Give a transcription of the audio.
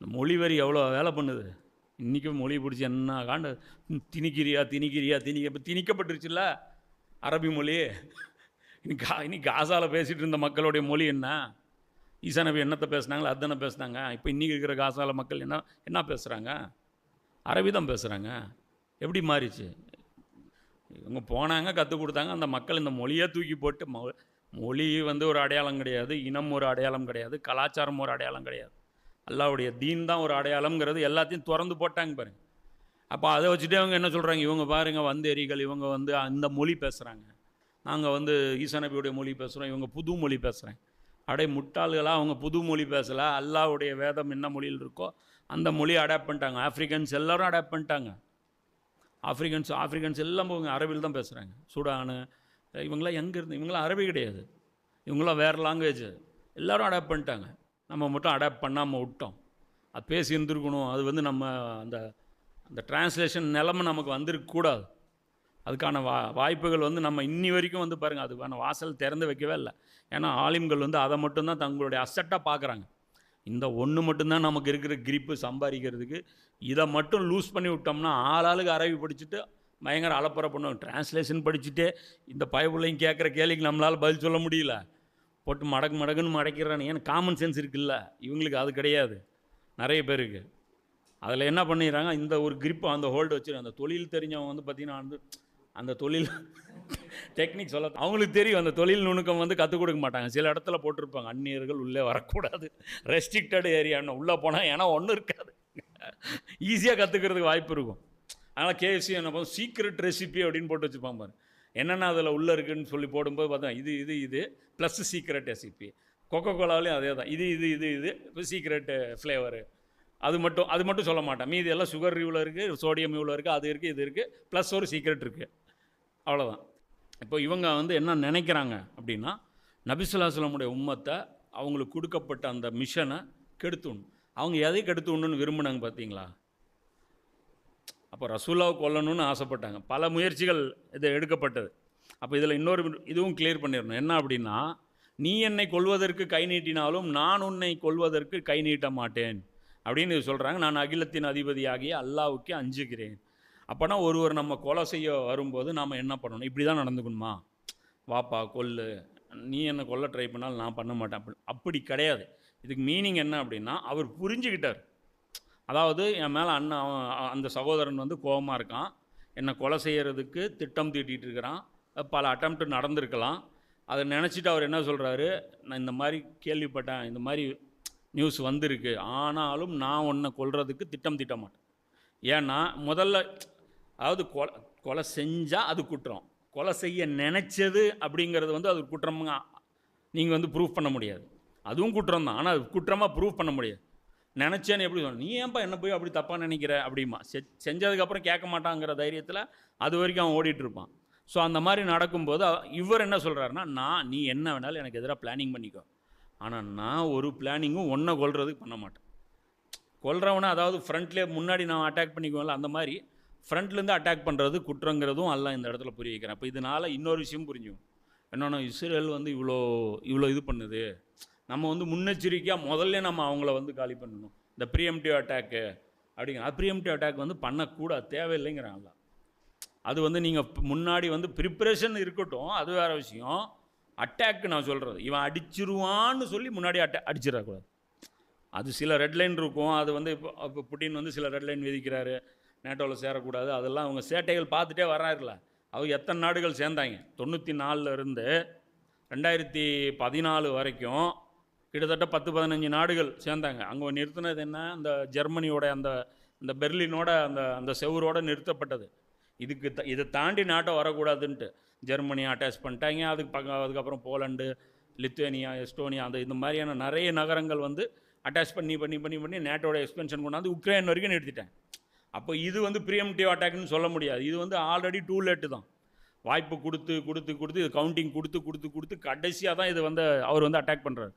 இந்த மொழி வரி எவ்வளோ வேலை பண்ணுது? இன்றைக்கும் மொழி பிடிச்சி என்ன காண்ட திணிக்கிறியா திணிக்கிறியா திணிக்க இப்போ திணிக்கப்பட்டுருச்சுல்ல? அரபி மொழி. இனி கா இனி காசாவில் பேசிகிட்டு இருந்த மக்களுடைய மொழி என்ன? ஈசா நபி என்னத்தை பேசுனாங்களோ அதுதானே பேசுனாங்க. இப்போ இன்றைக்கி இருக்கிற காசால மக்கள் என்ன என்ன பேசுகிறாங்க அரபி தான் பேசுகிறாங்க எப்படி மாறிச்சு? இவங்க போனாங்க கற்றுக் கொடுத்தாங்க. அந்த மக்கள் இந்த மொழியை தூக்கி போட்டு மொழி வந்து ஒரு அடையாளம் கிடையாது இனம் ஒரு அடையாளம் கிடையாது கலாச்சாரம் ஒரு அடையாளம் கிடையாது. அல்லாவுடைய தீன் தான் ஒரு அடையாளம்ங்கிறது எல்லாத்தையும் திறந்து போட்டாங்க பாருங்கள் அப்போ அதை வச்சுட்டு அவங்க என்ன சொல்கிறாங்க இவங்க பாருங்க வந்தேரிகள் இவங்க வந்து அந்த மொழி பேசுகிறாங்க நாங்கள் வந்து ஈசநபியுடைய மொழி பேசுகிறோம் இவங்க புது மொழி பேசுகிறாங்க அடே முட்டாள்களாக அவங்க புது மொழி பேசலை. அல்லாவுடைய வேதம் என்ன மொழியில் இருக்கோ அந்த மொழியை அடாப்ட் பண்ணிட்டாங்க. ஆஃப்ரிக்கன்ஸ் எல்லாரும் அடாப்ட் பண்ணிட்டாங்க. ஆஃப்ரிக்கன்ஸ் ஆஃப்ரிக்கன்ஸ் எல்லாம் இவங்க அரபியில் தான் பேசுகிறாங்க சூடானு இவங்களாம் எங்கே இருந்து? இவங்களாம் அரபி கிடையாது. இவங்களாம் வேறு லாங்குவேஜ் எல்லோரும் அடாப்ட் பண்ணிட்டாங்க. நம்ம மட்டும் அடாப்ட் பண்ணாமல் விட்டோம். அது பேசி இருந்திருக்கணும். அது வந்து நம்ம அந்த அந்த டிரான்ஸ்லேஷன் நிலமை நமக்கு வந்திருக்கக்கூடாது. அதுக்கான வா வாய்ப்புகள் வந்து நம்ம இன்னி வரைக்கும் வந்து பாருங்கள் அதுக்கான வாசல் திறந்து வைக்கவே இல்லை. ஏன்னா ஆலிம்கள் வந்து அதை மட்டும்தான் தங்களுடைய அசட்டாக பார்க்குறாங்க. இந்த ஒன்று மட்டும்தான் நமக்கு இருக்கிற கிரிப்பு சம்பாதிக்கிறதுக்கு. இதை மட்டும் லூஸ் பண்ணி விட்டோம்னா ஆளாளுக்கு அரவி படிச்சுட்டு பயங்கர அலப்பறை பண்ணுவோம். டிரான்ஸ்லேஷன் படிச்சுட்டே இந்த பயபுள்ளையும் கேட்குற கேள்விக்கு நம்மளால் பதில் சொல்ல முடியல. போட்டு மடக்கு மடக்குன்னு மடக்கிறானு. ஏன்னா காமன் சென்ஸ் இருக்குல்ல. இவங்களுக்கு அது கிடையாது. நிறைய பேருக்கு. அதில் என்ன பண்ணிடுறாங்க? இந்த ஒரு grip அந்த ஹோல்டு வச்சு அந்த தொழில் தெரிஞ்சவங்க வந்து பார்த்திங்கன்னா வந்து அந்த தொழில் டெக்னிக் சொல்ல அவங்களுக்கு தெரியும். அந்த தொழில் நுணுக்கம் வந்து கற்றுக் கொடுக்க மாட்டாங்க. சில இடத்துல போட்டிருப்பாங்க. அந்நியர்கள் உள்ளே வரக்கூடாது. ரெஸ்ட்ரிக்டட் ஏரியான்னு உள்ளே போனால் ஏன்னா ஒன்றும் இருக்காது. ஈஸியாக கற்றுக்கிறதுக்கு வாய்ப்பு இருக்கும். அதனால் கேஎஃப்சி என்ன பண்ணும்? சீக்ரெட் ரெசிபி அப்படின்னு போட்டு வச்சுப்பாங்க பாரு. என்னென்ன அதில் உள்ளே இருக்குதுன்னு சொல்லி போடும்போது பார்த்தா இது இது இது ப்ளஸ் சீக்ரெட் ரெசிபி கொக்கோ கோலாலையும் அதே தான். இது இது இது இது இப்போ சீக்ரெட்டு ஃப்ளேவரு அது மட்டும் அது மட்டும் சொல்ல மாட்டேன். மீதி எல்லாம் சுகர் இவ்வளோ இருக்குது சோடியம் இவ்வளோ இருக்குது அது இருக்குது இது இருக்குது ப்ளஸ் ஒரு சீக்ரெட் இருக்குது அவ்வளோதான் இப்போ இவங்க வந்து என்ன நினைக்கிறாங்க அப்படின்னா நபிசுல்லாஸ்லமுடைய உம்மத்தை அவங்களுக்கு கொடுக்கப்பட்ட அந்த மிஷனை கெடுத்துணும் அவங்க எதை கெடுத்துணுன்னு விரும்பினாங்க பார்த்தீங்களா? அப்போ ரசூலாவை கொல்லணும்னு ஆசைப்பட்டாங்க. பல முயற்சிகள் இது எடுக்கப்பட்டது. அப்போ இதில் இன்னொரு இதுவும் கிளியர் பண்ணிடணும். என்ன அப்படின்னா நீ என்னை கொல்வதற்கு கை நீட்டினாலும் நான் உன்னை கொல்வதற்கு கை நீட்ட மாட்டேன். அப்படின்னு இது சொல்கிறாங்க நான் அகிலத்தின் அதிபதியாகிய அல்லாவுக்கு அஞ்சுகிறேன். அப்போனா ஒருவர் நம்ம கொலை செய்ய வரும்போது நாம் என்ன பண்ணணும்? இப்படி தான் நடந்துக்கணுமா? வாப்பா கொல்லு. நீ என்னை கொல்ல ட்ரை பண்ணாலும் நான் பண்ண மாட்டேன். அப்படி அப்படி கிடையாது. இதுக்கு மீனிங் என்ன அப்படின்னா அவர் புரிஞ்சுக்கிட்டார் அதாவது என் மேலே அண்ணன் அவன் அந்த சகோதரன் வந்து கோபமாக இருக்கான். என்னை கொலை செய்கிறதுக்கு திட்டம் தீட்டிகிட்டு இருக்கிறான். பல அட்டம்ப்ட் நடந்திருக்கலாம். அதை நினச்சிட்டு அவர் என்ன சொல்கிறாரு நான் இந்த மாதிரி கேள்விப்பட்டேன். இந்த மாதிரி நியூஸ் வந்திருக்கு. ஆனாலும் நான் உன்னை கொல்றதுக்கு திட்டம் தீட்ட மாட்டேன். ஏன்னா முதல்ல அதாவது கொலை கொலை செஞ்சால் அது குற்றம். கொலை செய்ய நினச்சது அப்படிங்கிறது வந்து அது குற்றமாக நீங்கள் வந்து ப்ரூஃப் பண்ண முடியாது. அதுவும் குற்றம் தான். ஆனால் அது குற்றமாக ப்ரூஃப் பண்ண முடியாது. நினச்சேன்னு எப்படி சொல்லணும் நீ ஏன்பா என்ன போய் அப்படி தப்பாக நினைக்கிற? அப்படிமா செ செஞ்சதுக்கப்புறம் கேட்க மாட்டாங்கிற தைரியத்தில் அது வரைக்கும் அவன் ஓடிட்டுருப்பான் ஸோ அந்த மாதிரி நடக்கும்போது இவர் என்ன சொல்கிறாருன்னா நான் நீ என்ன வேணாலும் எனக்கு எதிராக பிளானிங் பண்ணிக்கோ. ஆனால் நான் ஒரு பிளானிங்கும் ஒன்றை கொள்றதுக்கு பண்ண மாட்டேன். கொல்றவனை அதாவது ஃப்ரண்ட்லேயே முன்னாடி நான் அட்டாக் பண்ணிக்குவோம்ல அந்த மாதிரி ஃப்ரண்ட்லேருந்து அட்டாக் பண்ணுறது குற்றங்கிறதும் எல்லாம் இந்த இடத்துல புரிய வைக்கிறேன். அப்போ இதனால் இன்னொரு விஷயம் புரிஞ்சுக்கும். என்னென்னா இஸ்ரேல் வந்து இவ்வளோ இவ்வளோ இது பண்ணுது. நம்ம வந்து முன்னெச்சரிக்கையாக முதல்ல நம்ம அவங்கள வந்து காலி பண்ணணும். இந்த ப்ரீஎம்டிவ் அட்டாக்கு அப்படிங்கிற ப்ரியம்டிவ் அட்டாக் வந்து பண்ணக்கூடாது தேவையில்லைங்கிறாங்களா அது வந்து நீங்கள் முன்னாடி வந்து ப்ரிப்பரேஷன் இருக்கட்டும் அது வேறு விஷயம். அட்டாக்கு நான் சொல்கிறது இவன் அடிச்சிருவான்னு சொல்லி முன்னாடி அட்டா அடிச்சிடக்கூடாது. அது சில ரெட் லைன் இருக்கும். அது வந்து இப்போ இப்போ புட்டின் வந்து சில ரெட் லைன் விதிக்கிறாரு. நேட்டோவில் சேரக்கூடாது. அதெல்லாம் அவங்க சேட்டைகள் பார்த்துட்டே வர்றாருல அவங்க எத்தனை நாடுகள் சேர்ந்தாங்க? தொண்ணூற்றி நாலுலேருந்து ரெண்டாயிரத்தி பதினாலு வரைக்கும் கிட்டத்தட்ட பத்து பதினஞ்சு நாடுகள் சேர்ந்தாங்க. அங்கே நிறுத்தினது என்ன? அந்த ஜெர்மனியோட அந்த இந்த பெர்லினோட அந்த அந்த செவரோடு நிறுத்தப்பட்டது. இதுக்கு த இதை தாண்டி நாட்டை வரக்கூடாதுன்ட்டு ஜெர்மனி அட்டாச் பண்ணிட்டாங்க. அதுக்கு பக்க அதுக்கப்புறம் போலண்டு லித்துவேனியா எஸ்டோனியா அந்த இந்த மாதிரியான நிறைய நகரங்கள் வந்து அட்டாச் பண்ணி பண்ணி பண்ணி பண்ணி நேட்டோட எக்ஸ்பென்ஷன் கொண்டாந்து உக்ரைன் வரைக்கும் நிறுத்திட்டேன் அப்போ இது வந்து ப்ரியம்டிவ் அட்டாக்னு சொல்ல முடியாது. இது வந்து ஆல்ரெடி டூ லேட்டு தான். வாய்ப்பு கொடுத்து கொடுத்து கொடுத்து இது கவுண்டிங் கொடுத்து கொடுத்து கொடுத்து கடைசியாக தான் இது வந்து அவர் வந்து அட்டாக் பண்ணுறாரு